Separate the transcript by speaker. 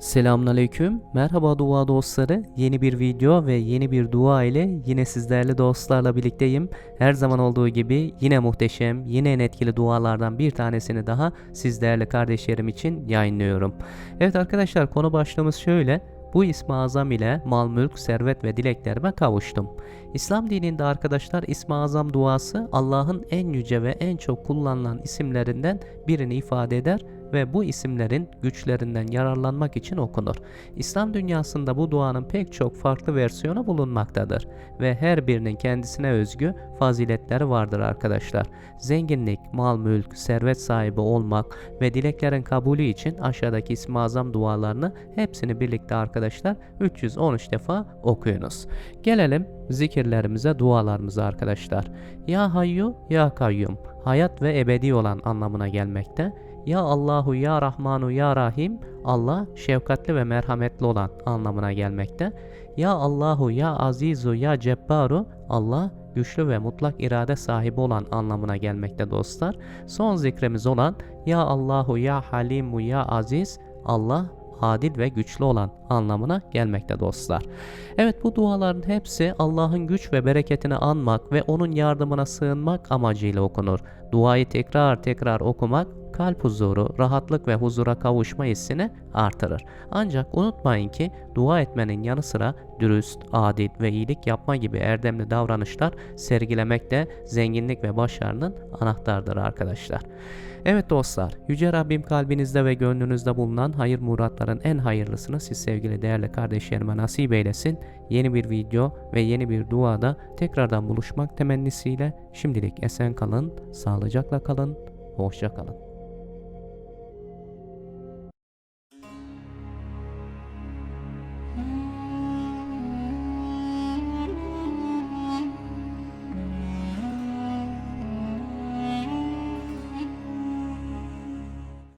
Speaker 1: Selamünaleyküm. Merhaba dua dostları. Yeni bir video ve yeni bir dua ile yine sizlerle dostlarla birlikteyim. Her zaman olduğu gibi yine muhteşem, yine en etkili dualardan bir tanesini daha sizlerle kardeşlerim için yayınlıyorum. Evet arkadaşlar konu başlığımız şöyle. Bu ismi azam ile mal, mülk, servet ve dileklerime kavuştum. İslam dininde arkadaşlar ismi azam duası Allah'ın en yüce ve en çok kullanılan isimlerinden birini ifade eder ve bu isimlerin güçlerinden yararlanmak için okunur. İslam dünyasında bu duanın pek çok farklı versiyonu bulunmaktadır ve her birinin kendisine özgü faziletleri vardır arkadaşlar. Zenginlik, mal, mülk, servet sahibi olmak ve dileklerin kabulü için aşağıdaki ismi azam dualarını hepsini birlikte arkadaşlar 313 defa okuyunuz. Gelelim zikirlerimize, dualarımıza arkadaşlar. Ya Hayyu, Ya Kayyum, hayat ve ebedi olan anlamına gelmekte. Ya Allahu, Ya Rahmanu, Ya Rahim, Allah şefkatli ve merhametli olan anlamına gelmekte. Ya Allahu, Ya Azizu, Ya Cebbaru, Allah güçlü ve mutlak irade sahibi olan anlamına gelmekte dostlar. Son zikrimiz olan Ya Allahu, Ya Halimu, Ya Aziz, Allah adil ve güçlü olan anlamına gelmekte dostlar. Evet bu duaların hepsi Allah'ın güç ve bereketini anmak ve onun yardımına sığınmak amacıyla okunur. Duayı tekrar tekrar okumak kalp huzuru, rahatlık ve huzura kavuşma hissini artırır. Ancak unutmayın ki dua etmenin yanı sıra dürüst, adil ve iyilik yapma gibi erdemli davranışlar sergilemek de zenginlik ve başarının anahtardır arkadaşlar. Evet dostlar, Yüce Rabbim kalbinizde ve gönlünüzde bulunan hayır muratların en hayırlısını siz sevgili değerli kardeşlerime nasip eylesin. Yeni bir video ve yeni bir duada tekrardan buluşmak temennisiyle şimdilik esen kalın, sağlıcakla kalın, hoşça kalın.